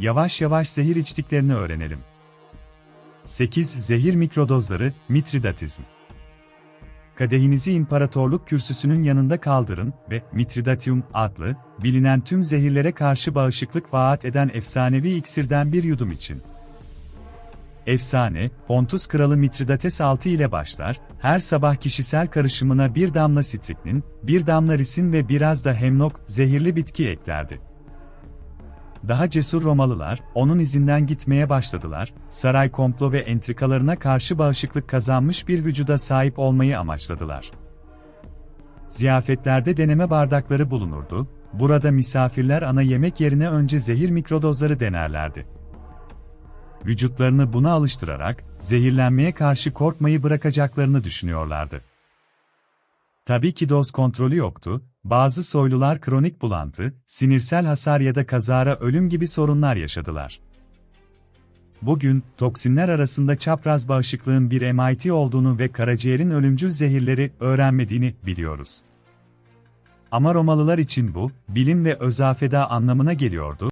yavaş yavaş zehir içtiklerini öğrenelim. 8. Zehir mikrodozları, Mitridatizm. Kadehinizi imparatorluk kürsüsünün yanında kaldırın ve Mitridatium adlı, bilinen tüm zehirlere karşı bağışıklık vaat eden efsanevi iksirden bir yudum için. Efsane, Pontus Kralı Mitridates 6 ile başlar, her sabah kişisel karışımına bir damla sitriknin, bir damla risin ve biraz da hemnok, zehirli bitki eklerdi. Daha cesur Romalılar, onun izinden gitmeye başladılar, saray komplo ve entrikalarına karşı bağışıklık kazanmış bir vücuda sahip olmayı amaçladılar. Ziyafetlerde deneme bardakları bulunurdu, burada misafirler ana yemek yerine önce zehir mikrodozları denerlerdi. Vücutlarını buna alıştırarak, zehirlenmeye karşı korkmayı bırakacaklarını düşünüyorlardı. Tabii ki doz kontrolü yoktu, bazı soylular kronik bulantı, sinirsel hasar ya da kazara ölüm gibi sorunlar yaşadılar. Bugün, toksinler arasında çapraz bağışıklığın bir MIT olduğunu ve karaciğerin ölümcül zehirleri öğrenmediğini biliyoruz. Ama Romalılar için bu, bilim ve özafeda anlamına geliyordu,